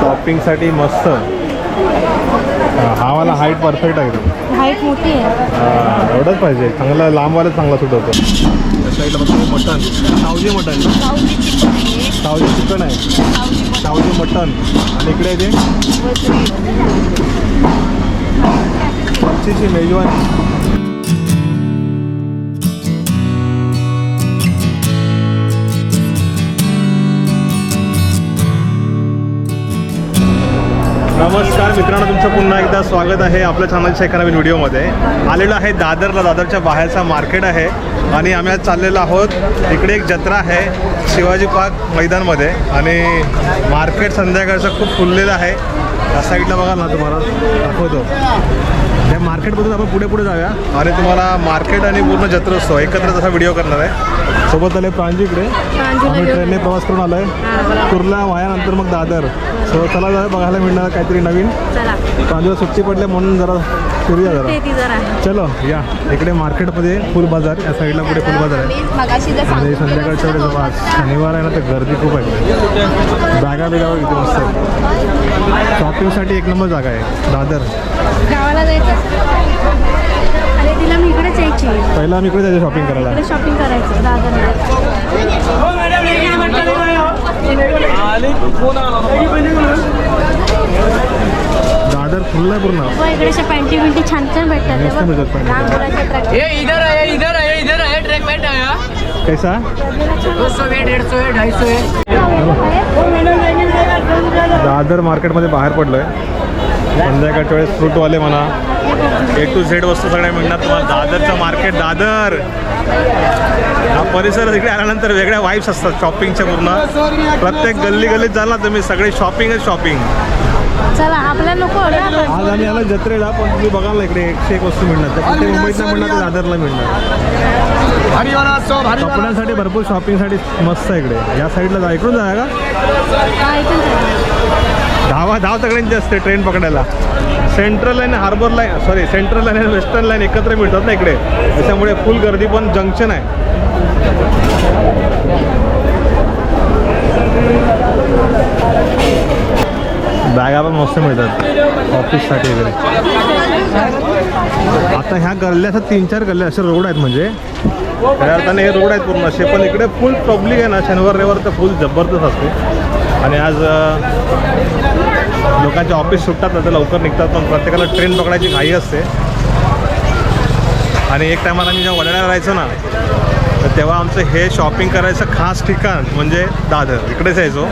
शॉपिंगसाठी मस्त. हा, वाला हाईट परफेक्ट आहे. हाईट मोठी आहे. एवढंच पाहिजे. चांगला लांबवाला चांगला सूट होतो साईडला मटन सावजी मटन साऊथची चिकन आहे. सावजी चिकन आहे. सावजी मटन आणि इकडे आहे ते? मच्छीची मेजवानी. नमस्कार मित्रांनो तुमचं पुन्हा एकदा स्वागत आहे आपल्या चॅनलच्या एका नवीन व्हिडिओमध्ये. आलेलो आहे दादरला दादरच्या बाहेरचा मार्केट आहे आणि आम्ही आज चाललेलो आहोत. इकडे एक जत्रा आहे शिवाजी पार्क मैदानमध्ये. आणि मार्केट संध्याकाळचं खूप फुललेलं आहे. या साईडला बघा ना तुम्हाला. दाखवतो. त्या मार्केटमधून आपण पुढे पुढे जाऊया. आणि तुम्हाला मार्केट आणि पूर्ण जत्रोत्सव एकत्र तसा व्हिडिओ करणार आहे. सोबत आले प्रांजी इकडे. प्रांजूला आम्ही ट्रेनने प्रवास करून आलोय. कुर्ला वायानंतर मग दादर. सो चला जाऊया बघायला मिळणार काहीतरी नवीन. चला. प्रांजूला सुट्टी पडल्या म्हणून जरा फिरूया ते जरा. ती जरा चलो या. इकडे मार्केटमध्ये फुल बाजार या साईडला पुढे फुल बाजार आहे. मगाशी जर आणि संध्याकाळच्या वेळेस बाबा आज शनिवार आहे ना तर गर्दी खूप आहे. बॅगा बिगा किती मस्त आहे. शॉपिंगसाठी एक नंबर जागा आहे. दादर. गावाला जायचं अरे तिला मी इकडेच यायची. पहिला आम्ही इकडे जायचं शॉपिंग करायला. शॉपिंग करायचं दादरला. दादर फुल आहे पूर्ण. हो इकडे अशा पॅन्टी बिंटी छान छान भेटतात. मस्त हे बघ. मिळतात पॅन्टी. लहान मुलाच्या ट्रॅक ये इधर है ये इधर है इधर है ट्रैक पैंट आया कैसा? दो सौ है डेढ़ सौ है ढाई सौ है. दादर मार्केटमध्ये बाहेर पडलो आहे संध्याकाळच्या वेळेस फ्रूटवाले म्हणा. ए टू झेड वस्तू सगळ्या मिळणार तुम्हाला. दादरचं मार्केट दादर. हा परिसर इकडे आल्यानंतर वेगळ्या वाईब्स असतात शॉपिंगच्या पूर्ण. प्रत्येक गल्ली गल्लीत झाला तुम्ही सगळे शॉपिंगच शॉपिंग चला आपल्या नको. आज आम्ही आला जत्रेला पण तुम्ही बघाल ना इकडे एकशे एक वस्तू मिळणार. त्या कुठे मुंबईत नाही मिळणार तर दादरला मिळणार. कपड्यांसाठी भरपूर शॉपिंगसाठी मस्त आहे इकडे. या साईडला जा इकडून जा का. धावा धाव सगळ्यांची असते ट्रेन पकडायला. Central line harbour line sorry central line आणि वेस्टर्न लाईन एकत्र मिळतात ना इकडे. त्याच्यामुळे फुल गर्दी पण जंक्शन आहे. बॅगा पण मस्त मिळतात. ऑफिससाठी वगैरे. आता ह्या गल्ल्या असं तीन चार गल्ल्या असे रोड आहेत म्हणजे. त्या अर्थाने हे रोड आहेत पूर्ण. असे पण इकडे फुल पब्लिक आहे ना. शनिवार रविवार तर फुल जबरदस्त असते. आणि आज लोकांचे ऑफिस सुटतात ना तर लवकर निघतात पण प्रत्येकाला ट्रेन पकडायची घाई असते. आणि एक टायमाला आम्ही जेव्हा वडाळ्याला राहायचो ना तर तेव्हा आमचं हे शॉपिंग करायचं खास ठिकाण म्हणजे दादर. इकडेच यायचो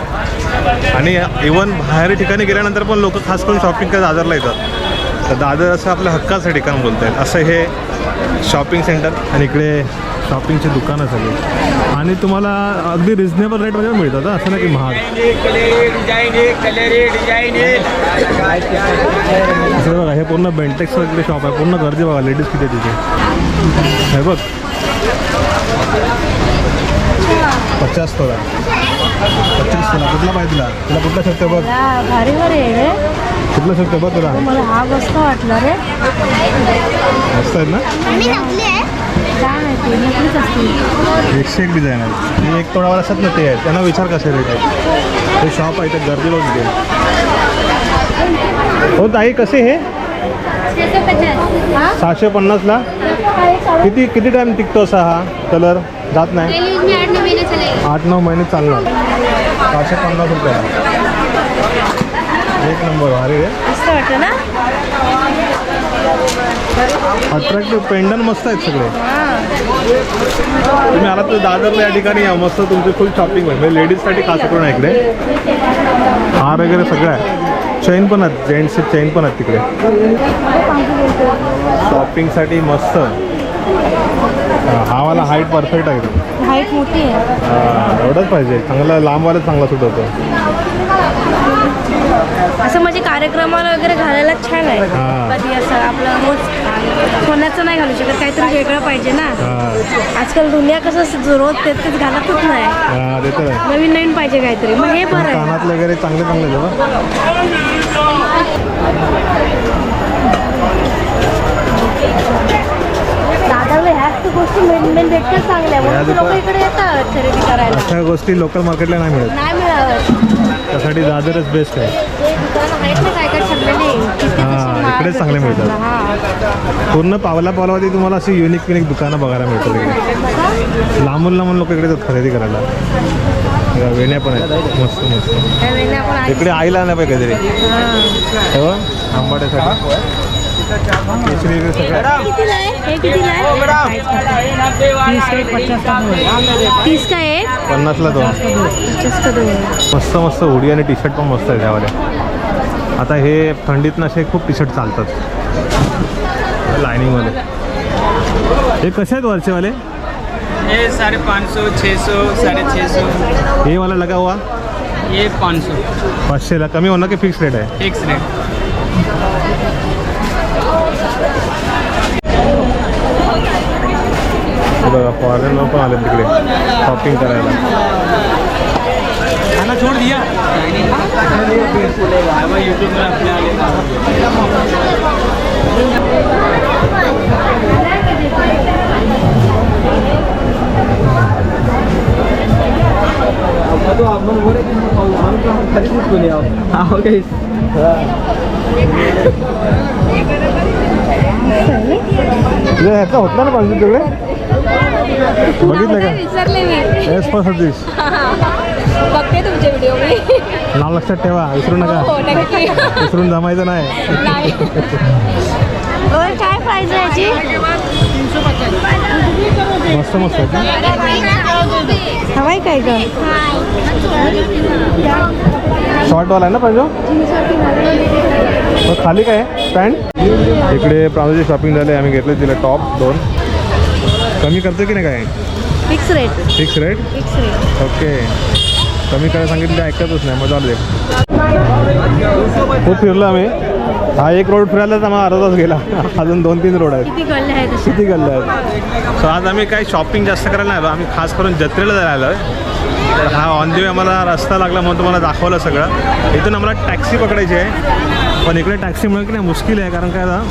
आणि इवन बाहेर ठिकाणी गेल्यानंतर पण लोक खास करून शॉपिंग करत दादरला येतात. तर दादर असं आपल्या हक्काचं ठिकाण बोलता येईल. असं हे शॉपिंग सेंटर आणि इकडे शॉपिंगची दुकानं सगळी. आणि तुम्हाला अगदी रिझनेबल रेटमध्ये मिळतात असं नाही की महाग. बघा हे पूर्ण बेंटेक्स वगैरे शॉप आहे. पूर्ण गर्दी बघा लेडीज किती तिथे. हे बघ. पचास तोला पचास तोला कुठला पाहिजे तुला? तुला कुठला शर्ट बघ? भारी भारी आहे रे. कुठला शर्ट बघ तुला? मला हा मस्त वाटला रे. मस्त आहेत ना? एकशे एक डिझाईन आहे आणि एक तोडावर असतात ना ते? आहेत त्यांना विचार कसे रेट आहे ते शॉप आहे ते गर्दी बघ तिथे हो ताई कसे हे? सहाशे पन्नासला? हा, किती किती टाईम टिकतो असा हा? कलर जात नाही? आठ नऊ महिने चालणार. सहाशे पन्नास रुपये. एक नंबर अरे अट्रॅक्टिव्ह पेंडन मस्त आहेत सगळे. तुम्ही आलात तर दादरला या ठिकाणी या. मस्त तुमची फुल शॉपिंग होईल म्हणजे लेडीजसाठी खास करून आहे इकडे. हार वगैरे सगळं आहे. चेन पण आहेत. जेंट्सचे चेन पण आहेत तिकडे. शॉपिंगसाठी मस्त. हा, हा वाला हाईट परफेक्ट आहे. हाईट मोठी आहे. हा, एवढंच पाहिजे. चांगला लांबवाला चांगला सूट होतो. असं म्हणजे कार्यक्रमाला वगैरे घालायला छान आहे. हा. कधी असं आपलं रोज सोन्याचं नाही घालू शकत काहीतरी वेगळं पाहिजे ना. हा. आजकाल दुनिया कसं असं रोज तेच तेच घालतच नाही. हा, ते तर आहे. नवीन नवीन पाहिजे काहीतरी. मग हे बरं आहे. कानातले वगैरे चांगले चांगले आहेत बघा. ह्याच गोष्टी मेन मेन भेटतात चांगल्या ह्या म्हणून लोक दुकान- इकडे येतात खरेदी करायला. अशा गोष्टी लोकल मार्केटला नाही मिळत. नाही त्यासाठी दादरच बेस्ट आहे. हे दुकान आहेत ना काय काय ठरलेले तिथे हा, कशी माल इकडेच चांगले मिळतात. चांगला. हा. पूर्ण पावला पावलावरती तुम्हाला अशी युनिक युनिक दुकानं बघायला मिळतात. इकडे लांबून लांबून लोक इकडे येतात खरेदी करायला. या वेण्या पण आहेत. मस्त मस्त. त्यावेळेला आपण आधी- इकडे आईला नाही पाहिजे कधीतरी हा. हो? आंबाट्यासाठी केशरी वगैरे सगळं आहे. कितीला आहे? हे कितीला आहे? तीस का एक? पन्नासला दोन. पचास का दोन. मस्त मस्त हुडी आणि टी शर्ट पण मस्त आहे त्यावाले आता हे थंडीतनं असे खूप टी शर्ट चालतात लायनिंगवाले हे कसे आहेत वरचेवाले ये साढ़े पाँच सौ छः सौ साढ़े छः सौ हे वाला लगा हुआ ये पाँच सौ पाचशेला. कमी होणार की फिक्स रेट आहे? फिक्स रेट बघा फॉरेनर पण आले तिकडे. शॉपिंग करायला. ह्याचा होता ना पाहिजे तिकडे? बघितलं का? विसरले मी. एस पर सतीश बघते तुमचे व्हिडिओ मी. नाव लक्षात ठेवा विसरू नका. हो नक्की. विसरून जमायचं नाही. काय प्राइस आहे याची? मस्त मस्त आहेत ना हवाय काय ग? शॉर्टवाला आहे ना पाहिजे? मग खाली काय पॅन्ट? इकडे प्राजूची शॉपिंग झाली आम्ही घेतले तिला टॉप दोन. कमी करतो की नाही काय? Fix rate fix rate fix rate okay कमी करायला सांगितलं ऐकतच नाही मजा आली खूप फिरलो आम्ही. हा एक रोड फिरायलाच आम्हाला अर्धा तास गेला. अजून दोन तीन रोड आहेत. किती गल्ले आहेत सो आज आम्ही काही शॉपिंग जास्त करायला नाही आलो. आम्ही खास करून जत्रेला जायला आलो तर हा ऑन दी वे आम्हाला रस्ता लागला म्हणून तुम्हाला दाखवलं सगळं. इथून आम्हाला टॅक्सी पकडायची आहे. पण इकडे टॅक्सी मिळणं की नाही मुश्किल आहे कारण काय आता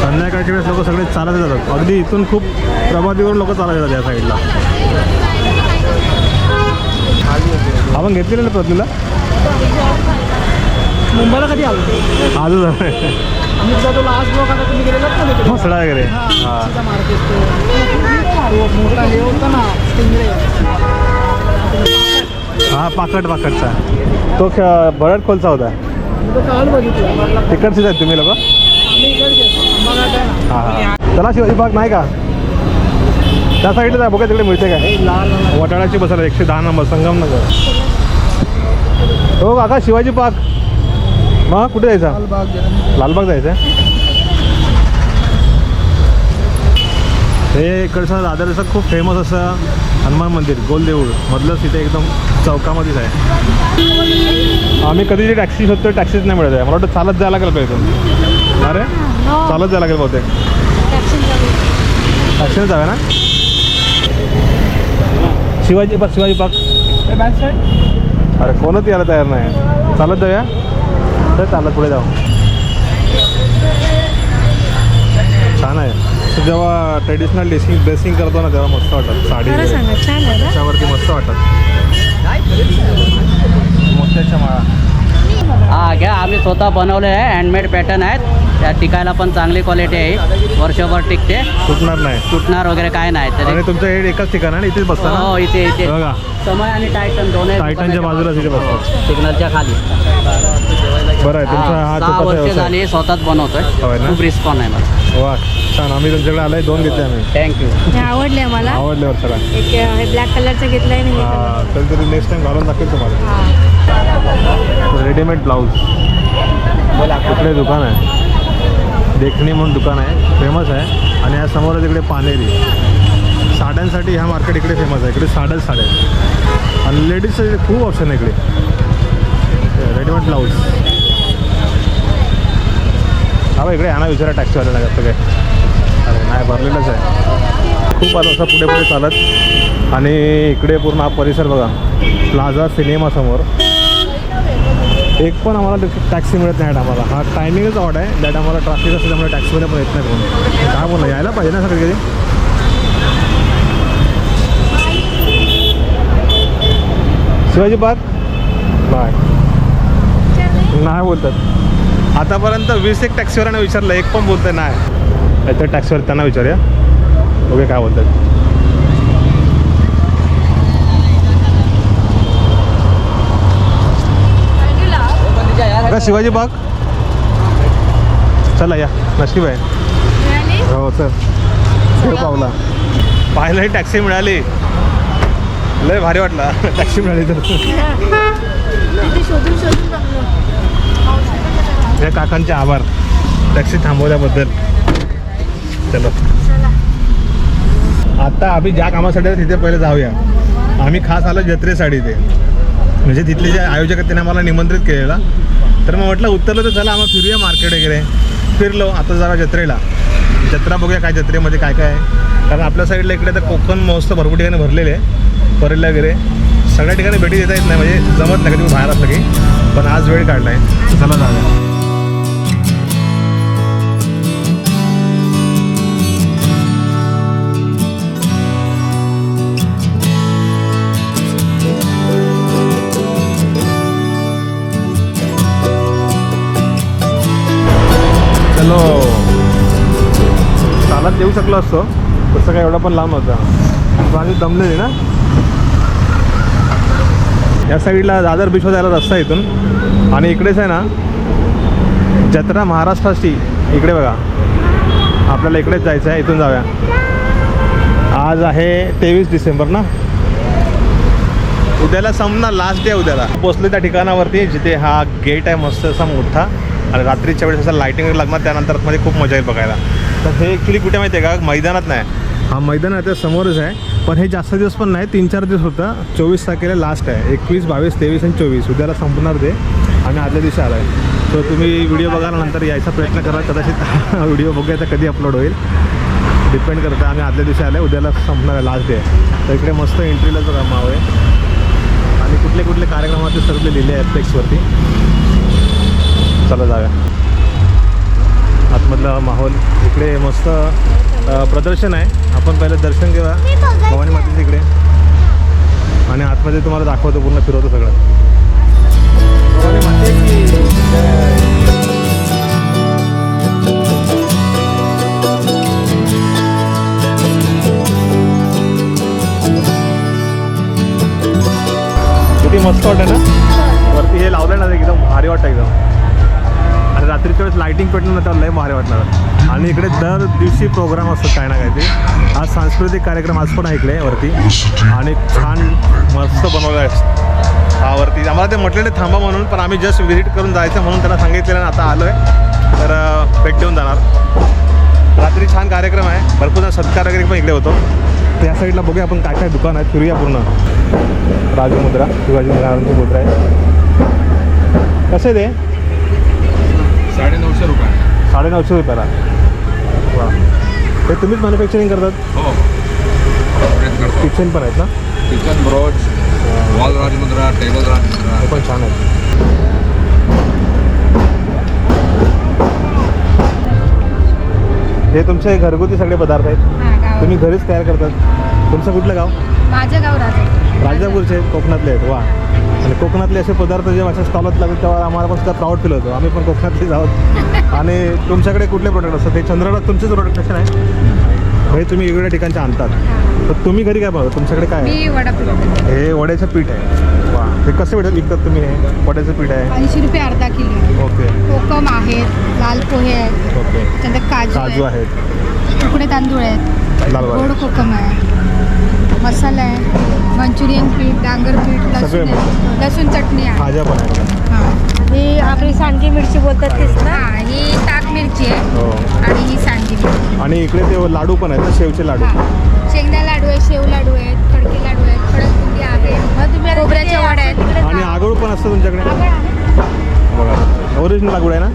संध्याकाळच्या वेळेस लोक सगळे चालत जातात अगदी इथून खूप प्रभातीवरून लोक चालत येतात या साईडला आपण घेतलेलं ना प्रतीला? मुंबईला कधी आलो? आजच तिकडे? म्हसळा वगैरे. हां पाकट पाकटचा तो बरड खोलचा होता. काल बघितला तिकडचेच आहेत तुम्ही लोक? हां चला शिवाजी पार्क नाही का? त्या साईडला जा बघा तिकडे मिळते काय. वटाळ्याची बसायला एकशे दहा नंबर संगमनगर. हो काका शिवाजी पार्क. मग कुठे जायचा? लालबाग जायचं हे इकडचं दादरचं खूप फेमस असं हनुमान मंदिर गोलदेऊळ. मधलंच इथे एकदम चौकामध्येच आहे. आम्ही कधी जी टॅक्सी शोधतो टॅक्सीच नाही मिळत आहे. मला वाटतं चालत जायला लागेल पाहिजे अरे चालत जायला लागेल बहुतेक. टॅक्सीने जाऊया ना? Shivaji park Shivaji park. अरे कोणच यायला तयार नाही. चालत जाऊया. तर चालत पुढे जाऊ. छान आहे. तर जेव्हा ट्रेडिशनल ड्रेसिंग ड्रेसिंग करतो ना तेव्हा मस्त वाटत साडी खरं सांगा छान आहे ना? त्याच्यावरती मस्त वाटत मोत्याच्या माळा. हा घ्या आम्ही स्वतः बनवले आहे हँडमेड पॅटर्न आहेत. त्या टिकायला पण चांगली क्वालिटी आहे वर्षभर टिकते. सुटणार नाही. तुटणार वगैरे काय नाही आणि तरी तुमचं हेड एकाच ठिकाण आहे इथेच बसता हो इथे इथे. बघा. समय आणि टायटन दोन्ही टायटनच्या बाजूलाच इथे बसतात सिग्नलच्या खाली. बरं आहे तुमचा हा हा, सहा वर्ष झाली स्वतःच होय बनवतोय ना? खूप रिस्पॉन्स आहे मला. वा छान. आम्ही तुमच्याकडे आलोय. दोन घेतले आम्ही. थँक्यू हे आवडले आम्हाला. आवडले वर्षाला एक हे ब्लॅक कलरचं घेतलंय नेक्स्ट टाइम घालून दाखवेल तुम्हाला. हा. रेडीमेड ब्लाऊज कुठले दुकान आहे. देखणी म्हणून दुकान आहे. फेमस आहे. आणि या समोर तिकडे पानेरी. साड्यांसाठी ह्या मार्केट इकडे फेमस आहे. इकडे साड्याच साड्या आणि लेडीजचं खूप ऑप्शन आहे इकडे. रेडीमेड ब्लाऊज हा बा इकडे आणा विचारा टॅक्सीवाल्याला कसं काय नाही भरलेलंच आहे. खूप आज असं पुढे पुढे चालत. आणि इकडे पूर्ण हा परिसर बघा. प्लाझा सिनेमासमोर एक पण आम्हाला टॅक्सी मिळत नाही आम्हाला. हा टायमिंगच ऑड आहे. दॅट आम्हाला ट्रॅफिक असल्यामुळे त्यामुळे टॅक्सीमध्ये पण येत नाही कोण काय बोलणं यायला पाहिजे ना सगळे कधी शिवाजी पार्क? बाय. नाही बोलतात. आतापर्यंत वीस एक टॅक्सीवाल्यांना विचारलं एक पण बोलतं नाही. याच्या टॅक्सीवर त्यांना विचारूया. ओके काय बोलतात. का शिवाजी बाग? चला या नशीब आहे. हो सर देव पावला. पाहायलाही टॅक्सी मिळाली. लय भारी वाटला. टॅक्सी मिळाली तर. या काकांचे आभार. टॅक्सी थांबवल्याबद्दल. चलो. आता आम्ही ज्या कामासाठी तिथे पहिले जाऊया. आम्ही खास आलो जत्रेसाठी ते म्हणजे तिथले जे आयोजक आहेत त्यांनी आम्हाला निमंत्रित केलेला. तर मग म्हटलं उत्तरलं तर चला आम्हाला फिरूया मार्केट वगैरे. फिरलो आता जरा जत्रेला. जत्रा बघूया काय जत्रेमध्ये काय काय आहे. कारण आपल्या साईडला इकडे तर कोकण महोत्सव भरपूर ठिकाणी भरलेले आहे. परेला वगैरे. सगळ्या ठिकाणी भेटी देता येत नाही. म्हणजे जमत नाही कधी बाहेर असलं की. पण आज वेळ काढला आहे चला जाऊया. शकलो असतो तसं काय एवढा पण लांब होता पण आम्ही ना. या साईडला दादर बिशो जायला रस्ता इथून. आणि इकडेच आहे ना जत्रा महाराष्ट्राची. इकडे बघा. आपल्याला इकडेच जायचं आहे इथून जाऊया. आज आहे तेवीस डिसेंबर ना. उद्याला संपणार लास्ट डे उद्याला. पोचले त्या ठिकाणावरती जिथे हा गेट आहे मस्त असा मोठा. आणि रात्रीच्या वेळेस असं लायटिंग लागणार त्यानंतरमध्ये खूप मजा येईल बघायला. तर हे ॲक्च्युली कुठे माहिती आहे का? मैदानात नाही. हा मैदान आहे समोरच आहे. पण हे जास्त दिवस पण नाही तीन चार दिवस होतं. चोवीस तारखेला लास्ट आहे. एकवीस बावीस तेवीस आणि चोवीस. उद्याला संपणार ते. आणि आदल्या दिवशी आला आहे तर तुम्ही व्हिडिओ बघायला नंतर यायचा प्रयत्न करा. कदाचित व्हिडिओ बघायचा कधी अपलोड होईल. डिपेंड करतं. आम्ही आदल्या दिवशी आलं उद्याला संपणार आहे. लास्ट डे तर इकडे मस्त एंट्रीलाच बघा माव आहे आणि कुठले कुठले कार्यक्रमाचे सर्व लिहिले आहेत फ्लेक्सवरती चला जाऊया. आतमधला माहोल इकडे मस्त प्रदर्शन आहे. आपण पहिलं दर्शन घेऊया. भवानी मातेचं इकडे. आणि आतमध्ये तुम्हाला दाखवतो पूर्ण फिरवतो सगळं. भवानी माते किती मस्त वाटतं ना? वरती हे लावलं ना एकदम भारी वाटतं एकदम. रात्रीच्या वेळेस लायटिंग पेटलं तर लय भारी वाटणार. आणि इकडे दर दिवशी प्रोग्राम असतो काय ना काहीतरी. आज सांस्कृतिक कार्यक्रम आज पण आहे इकडे वरती. आणि छान मस्त बनवलं आहे. हा वरती. आम्हाला ते म्हटलेले थांबा म्हणून पण आम्ही जस्ट व्हिजिट करून जायचं म्हणून त्यांना सांगितलेलं आणि आता आलो आहे तर भेट देऊन जाणार. रात्री छान कार्यक्रम आहे. भरपूर सत्कार वगैरे पण इकडे होतो. तर या साईडला बघूया आपण काय काय दुकान आहे फिरूया पूर्ण. राजमुद्रा शिवाजी महाराजांची मुद्रा आहे. कसं आहे ते साडे नऊशे रुपये साडेनऊशे रुपयाला. वा. ते तुम्हीच मॅन्युफॅक्चरिंग करतात? हो करतो. किचन पण आहेत ना? Kitchen brooch wall Rajmudra table Rajmudra हे पण छान आहेत हे तुमचे घरगुती सगळे पदार्थ आहेत. हा तुम्ही घरीच तयार करतात. तुमचं कुठलं गाव? माझं गाव राजा राजापूरचे आहेत, कोकणातले आहेत. वा. आणि कोकणातले असे पदार्थ जेव्हा अशा स्टॉलात लागतात तेव्हा आम्हाला पण सुद्धा प्राऊड फील होतो. आम्ही पण कोकणातलेच आहोत. आणि तुमच्याकडे कुठले प्रोडक्ट असतात? हे चंद्रनाथ तुमचेच प्रोडक्ट कसे आहे. हे तुम्ही वेगवेगळ्या ठिकाणचे आणतात. तर तुम्ही घरी काय बनवता? तुमच्याकडे काय आहे? हे वड्याचं पीठ आहे. वा. हे कसं भेटत विकतात तुम्ही हे? वड्याचं पीठ आहे? ऐंशी रुपये अर्धा किलो ओके. कोकम आहेत लाल पोहे आहेत ओके. काजू काजू आहेत. आहेत. तुकडे तांदूळ आहेत. लाल गोड. कोकम आहे. मसाला आहे. मंचुरियन पीठ डांगर पीठ सगळे लसूण आहे. लसूण चटणी आहे. भाज्या पण आहेत. हां. ही आपली सांडगी मिरची बोलतात तेच ना? हां ही ताक मिरची आहे. हो. आणि ही आणि इकडे ते लाडू पण आहेत ना शेवचे लाडू. हां. शेंगदा लाडू आहे शेव लाडू आहेत खडके लाडू आहेत खडक बुंदी आहे खोबऱ्याच्या आहेत. आणि. आगळ पण असतं तुमच्याकडे? बघा ओरिजिनल लागवड आहे ना?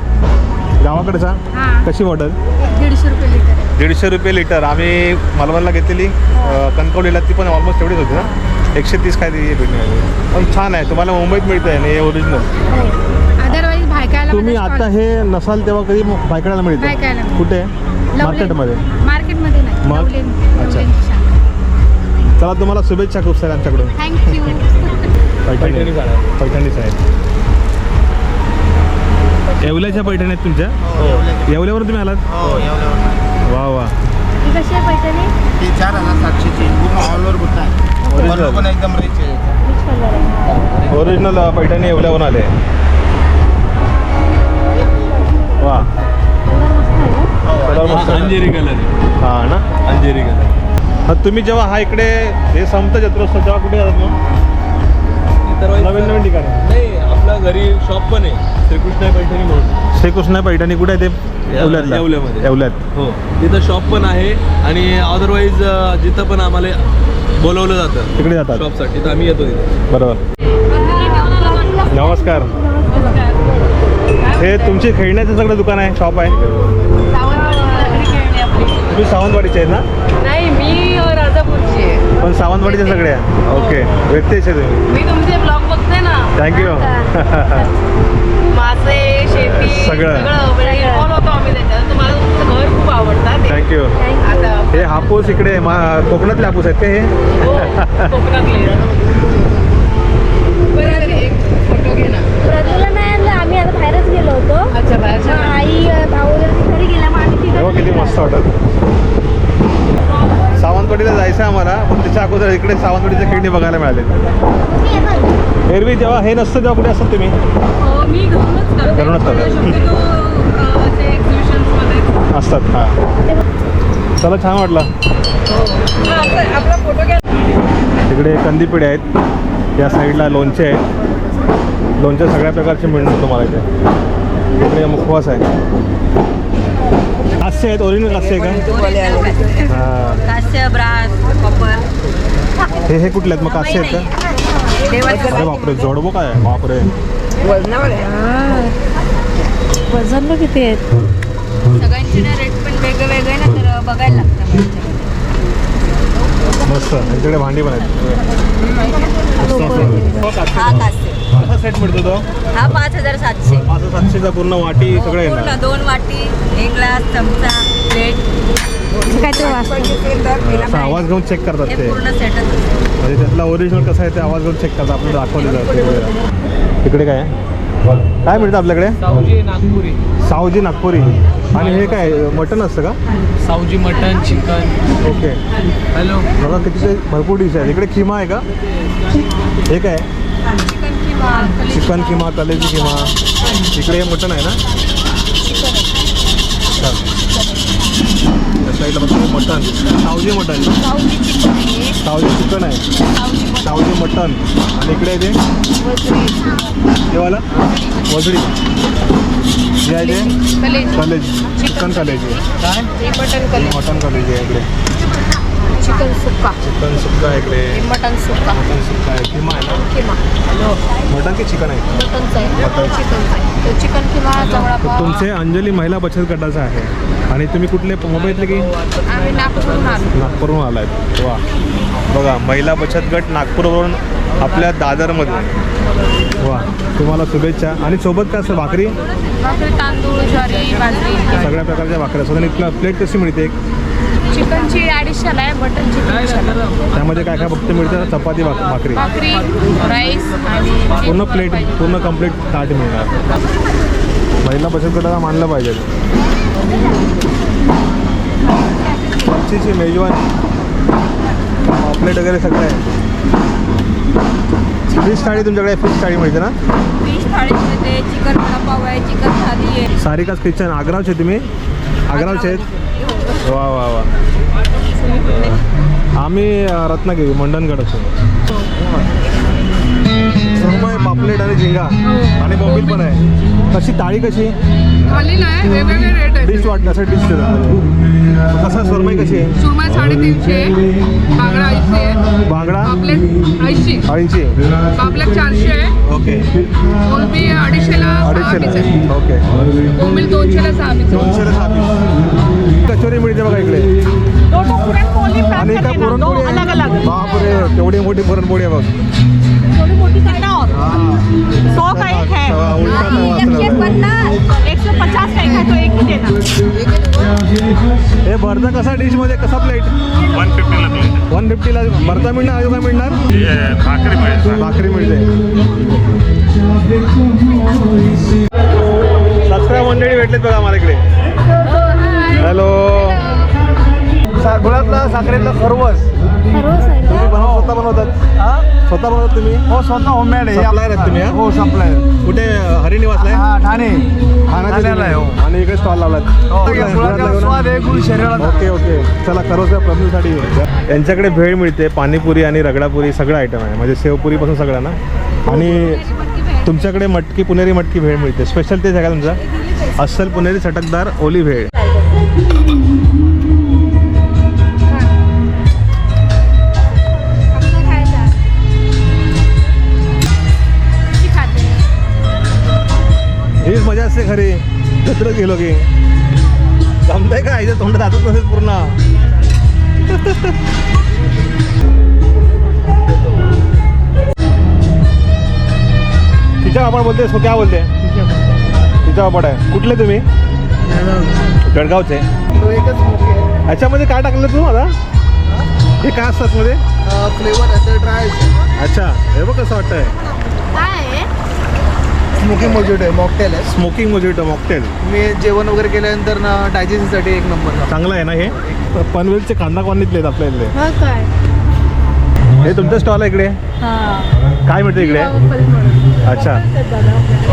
गावाकडचा? हां. कशी एक दीडशे रुपये लिटर. दीडशे रुपये लिटर आम्ही मालवणला घेतलेली. अं, कणकवलीला ती पण ऑलमोस्ट तेवढीच होती ना? एकशे तीस काय ती पण छान आहे. तुम्हाला मुंबईत मिळतं आहे आणि हे ओरिजिनल अदरवाईज भायकायला तुम्ही आता हे नसाल तेव्हा कधी भायखळ्याला मिळते. कुठे? मार्केटमध्ये मार्केटमध्ये नाही मग? लवलेन अच्छा. लवलेनची शाखा. चला तुम्हाला शुभेच्छा खूप साऱ्या आमच्याकडून. Thank you Paithani. आहे येवल्याच्या पैठणी आहेत तुमच्या? येवल्यावरून तुम्ही आलात? वा वा. ही कशी आहे पैठणी? ती चार हजार सातशेची पूर्ण ऑल ओव्हर बुट्टा आहे. पल्लू पण एकदम रिच आहे. Which color आहे. ओरिजिनल पैठणी येवल्यावरून आले वा. कलर. अंजेरी कलर हा ना? अंजेरी कलर तुम्ही जेव्हा हा इकडे हे संपतं जत्रोत्सव तेव्हा कुठे जातात मग? नवीन नवीन ठिकाणी. नाही आपल्या घरी शॉप पण आहे श्रीकृष्ण पैठणी म्हणून. श्रीकृष्ण पैठणी कुठे आहे ते? येवल्यामध्ये. येवल्यात. हो तिथं शॉप पण आहे आणि अदरवाईज जिथं पण आम्हाला बोलवलं जातं तिकडे जातात. शॉपसाठी तर आम्ही येतो तिथे. बरोबर. नमस्कार. हे तुमची खेळण्याचं सगळं दुकान आहे शॉप आहे. तुम्ही सावंतवाडीचे आहेत ना? नाही मी राजापूरची आहे. पण सावंतवाडीचे सगळे ओके व्यक्तीच आहे तुम्ही. मी तुमचे ब्लॉग बघते ना. थँक्यू मासे शेती सगळं. इन्व्हॉल्व होतो आम्ही त्याच्यात तुम्हाला तुमचं घर खूप आवडतं. ते. थँक्यू आता हे हापूस इकडे मा कोकणातले हापूस आहेत का हे? हो कोकणातले. बरं एक फोटो घे ना. प्रज्वला नाही आणलं आम्ही आता बाहेरच गेलो होतो. अच्छा बाहेरच्या मग आई भाऊ घरी गेला मग आम्ही तेव्हा किती मस्त वाटत. सावंतवाडीला जायचं आहे आम्हाला पण त्याच्या अगोदर इकडे सावंतवाडीच्या खेळणी बघायला मिळाले. एरवी जेव्हा हे नसतं तेव्हा कुठे असतात तुम्ही? हो मी घरूनच करते. घरूनच करते. शक्यतो, अ, असे एक्झिबिशन्समध्ये असतात हां. चला छान वाटलं. हा, आपला आपला फोटो घ्या. तिकडे कंदीपिढे आहेत. या साईडला लोणचे आहे लोणचे सगळ्या प्रकारचे मिळणार तुम्हाला इथे. इकडे मुखवास आहे. कास्य आहेत ओरिजिनल कास्य आहे का? हां. कास्य ब्रास कॉपर. हे हे कुठले आहेत? मग कास्य आहेत का? अरे बापरे जोडबो काय? आहे? बापरे वजन बघ किती आहेत. सगळ्यांचे ना रेट पण वेगळे वेगळे ना तर बघायला लागतं मस्त. यांच्याकडे भांडी पण आहेत. हा कास्य. कसा सेट मिळतो तो? हा पाच हजार सातशे. पाच सातशेचा पूर्ण वाटी सगळं पूर्ण येणार दोन वाटी एक ग्लास चमचा प्लेट काहीतरी वाचतो असा आवाज घेऊन चेक करतात हे ते. पूर्ण सेटच म्हणजे त्यातला ओरिजिनल कसं आहे ते आवाज घेऊन चेक करतात. आपल्याला दाखवले जातं तिकडे काय आहे? काय मिळतं आपल्याकडे? सावजी नागपुरी. सावजी नागपुरी. आणि हे काय मटन असतं का? Saoji mutton chicken. Okay. Hello. बघा किती भरपूर डिश आहेत. इकडे खिमा आहे का? हे काय? चिकन किमा कलेजी किमा. इकडे हे मटन आहे ना? साईडला बघा हे mutton Saoji mutton Saoji chicken आहे. सावजी मटन आणि इकडे आहे ते? जेवायला वजडी. हे आहे ते? कलेजी. चिकन कलेजी. मटन कलेजी. आहे इकडे. चिकन सुक्का. चिकन सुक्का इकडे. मटन सुक्का. मटन सुक्का आहे. किमा आहे ना? किमा. मटन की चिकन आहे? मटनचं. चिकनचं चिकन तुमचे अंजली महिला बचत गटाचं आहे. आणि तुम्ही कुठले मुंबईतले की? आम्ही नागपूरहून आलो. आलात वा. बघा महिला बचत गट नागपूरवरून आपल्या दादरमध्ये. वा. तुम्हाला शुभेच्छा. आणि सोबत काय असतं? भाकरी? भाकरी तांदूळ ज्वारी बाजरी सगळ्या प्रकारच्या भाकऱ्या. असतात आणि प्लेट कशी मिळते? एक चिकनची अडीचशेला आहे मटनची तीनशेला त्यामध्ये काय काय फक्त मिळतं? चपाती भाक भाकरी. भाकरी राईस आणि पूर्ण प्लेट पूर्ण कंप्लीट ताट मिळणार. महिला बचत गटाला मानलं पाहिजे. मच्छीची मेजवान. ऑपलेट वगैरे सगळं आहे. फिश थाळी तुमच्याकडे फिश थाळी मिळते ना? फिश थाळी मिळते चिकन वडापाव आहे चिकन थाली आहे. सारिकाच किचन आग्रावचे तुम्ही? आग्रावचे आहेत? वा वा वा. आम्ही रत्नागिरी मंडणगड असो हो. पापलेट आणि झिंगा. आणि बोंबील पण आहे. कशी ताळी कशी? थाली नाही वेगवेगळे रेट आहेत. डिश वाट कसं डिश कसं सुरमई कशी आहे? सुरमई साडेतीनशे बांगडा ऐंशी आहे. बांगडा? पापलेट ऐंशी. अडीचशे पापलेट चारशे आहे. ओके. कोलंबी अडीचशेला आहे अडीचशेला. ओके. कोंबील दोनशेला सहा piece आहे. दोनशेला सहा पीस. कचोरी मिळते बघा इकडे. आणि काय पुरणपोळी आहे. बापरे केवढी मोठी पुरणपोळी आहे बघ. सौ का एक है तवा, उलटा तवा असं लावलाय. एक सौ पचास का एक है तो एक ही देना हे भरता कसा डिशमध्ये कसा प्लेट वन फिफ्टीला प्लेट वन फिफ्टीला भरता मिळणार अजून काय मिळणार? भाकरी मिळेल भाकरी मिळते भेटलेत बघा मला इकडे. हॅलो गुळातला साखरेतला खरवस सर्वच. तुम्ही का? बनव स्वतः बनवतात? स्वतः बनवतात तुम्ही? हो स्वतः होममेड आहे. Supplier आहेत तुम्ही, हा? हो सप्लायर कुठे हरिनिवासला हा ठाणे. ठाण्याला आहे, हो. आणि इकडे स्टॉल लावलात. गुळाचा स्वाद आहे गुळ शरीराला. Okay okay. चला खरोच प्रभूसाठी यांच्याकडे भेळ मिळते पाणीपुरी आणि रगडापुरी सगळं आयटम आहे. म्हणजे शेवपुरीपासून सगळं ना? आणि तुमच्याकडे मटकी पुणेरी मटकी भेळ मिळते. स्पेशल तेच आहे का तुमचं. अस्सल पुणेरी चटकदार ओली भेळ. असते खरी जत्रच गेलो की. जमतंय का? इथे तोंड जातच नसेल पूर्ण. तिच्या पापड बोलते सो क्या बोलते. तिच्या पापड आहे कुठले तुम्ही? जळगावचे. ह्याच्यामध्ये काय टाकलं तू आता? हे काय असतात मध्ये? फ्लेवर ड्राय अच्छा. हे बघ कसं वाटतंय. स्मोकिंग मोजिटो आहे मॉकटेल आहे. स्मोकिंग मोजिटो मॉकटेल तुम्ही जेवण वगैरे केल्यानंतर ना डायजेस्टसाठी एक नंबर चांगलं आहे ना हे? पनवेलचे कांदा कॉलनीतले आहेत आपल्या इथले. हो काय? हे तुमचं स्टॉल आहे इकडे? काय मिळतं इकडे? अच्छा.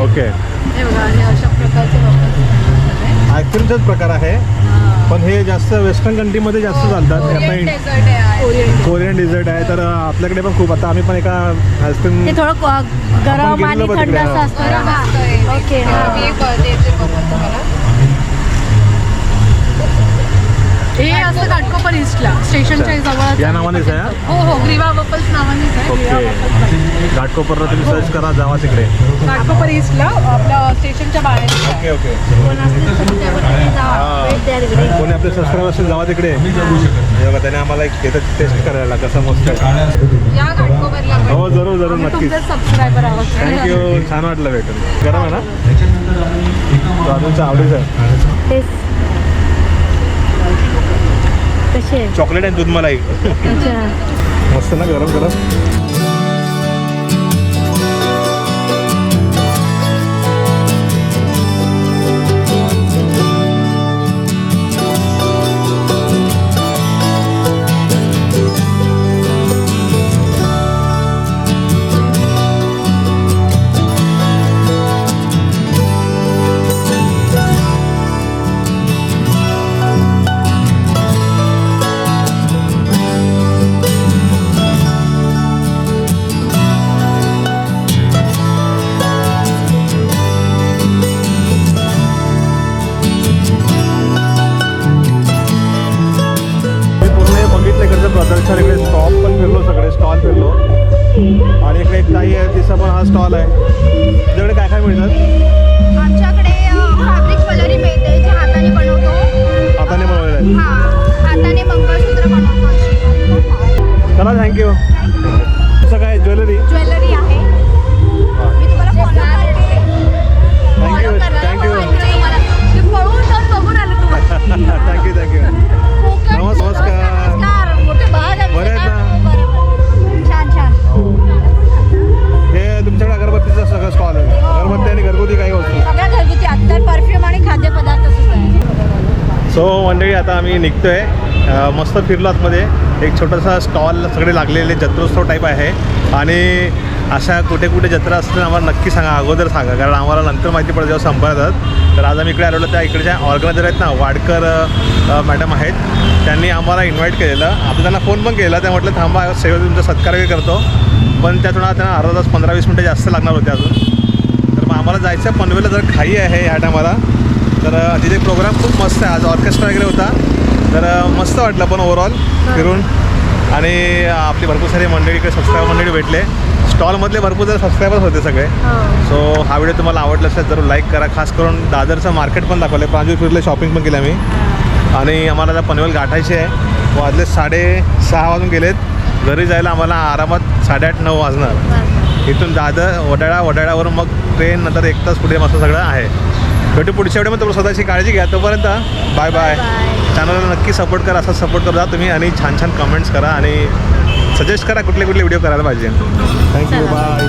ओके. हे बघा आणि अशा प्रकारचे waffles आईस्क्रीमचाच प्रकार आहे. पण हे जास्त वेस्टर्न कंट्रीमध्ये जास्त चालतात. हे आता कोरियन डेझर्ट आहे. तर आपल्याकडे पण खूप आता आम्ही पण एका आईस्क्रीम ते थोडं क- गरम आणि थंड असं. असतं. ना ओके हा असं घाटकोपर ईस्टला स्टेशनच्या जवळ या नावानेच आहे हा? हो हो ग्रीवा वफल्स नावानेच आहे ओके. घाटकोपरला तुम्ही सर्च करा जावा तिकडे. घाटकोपर ईस्टला आपल्या स्टेशनच्या बाहेर ओके ओके. कोण. हा. आपले सबस्क्राईब असेल जावा तिकडे. त्याने आम्हाला एक टेस्ट करायला कसं मस्त. या घाटकोपरला. हो जरूर जरूर नक्कीच. तुमचे सबस्क्रायबर आहोत थँक्यू छान वाटलं भेटून. ना? अजूनचं आवडीचं आहे. आहे चॉकलेट आणि दूध मलाई. अच्छा. मस्त ना गरम गरम தமிழ்நாடு सो मंडळी आता आम्ही निघतो आहे मस्त फिरलो आतमध्ये. एक छोटासा स्टॉल सगळे लागलेले जत्रोत्सव टाईप आहे. आणि अशा कुठे कुठे जत्रा असतील आम्हाला नक्की सांगा. अगोदर सांगा. कारण आम्हाला नंतर माहिती पडते जेव्हा संपर्कात तर आज आम्ही इकडे आलेलो त्या इकडच्या ऑर्गनायझर आहेत ना वाडकर मॅडम आहेत. त्यांनी आम्हाला इन्व्हाइट केलेलं. आता त्यांना फोन पण केला. त्या म्हटलं थांबा सेवा तुमचा सत्कारही करतो. पण त्या थोडा त्यांना अर्धा तास पंधरा वीस मिनटं जास्त लागणार होते अजून. तर मग आम्हाला जायचं आहे पनवेला जर खाई आहे ह्या टायमाला तर तिथे प्रोग्राम खूप मस्त आहे. आज ऑर्केस्ट्रा वगैरे होता. तर मस्त वाटलं पण ओव्हरऑल फिरून. आणि आपली भरपूर सारी मंडळी इकडे सबस्क्रायबर मंडळी भेटले. स्टॉलमधले भरपूर जर सबस्क्रायबर्स होते सगळे. सो हा व्हिडिओ तुम्हाला आवडला असेल जरूर लाईक करा. खास करून दादरचं मार्केट पण दाखवलं प्रांजूर फिरले शॉपिंग पण केली आम्ही. आणि आम्हाला पनवेल गाठायची आहे. वाजले साडे सहा वाजून गेलेत. घरी जायला आम्हाला आरामात साडेआठ नऊ वाजणार. इथून दादर वडाळा वडाळ्यावरून मग ट्रेन नंतर एक तास पुढे मस्त सगळं आहे. भेटू पुढच्या वेळेमध्ये तुम्हाला स्वतःची काळजी घ्या. तोपर्यंत बाय बाय चॅनलला नक्की सपोर्ट करा असा सपोर्ट करत जा तुम्ही आणि छान छान कमेंट्स करा आणि सजेस्ट करा कुठले कुठले व्हिडिओ करायला पाहिजे. Thank you bye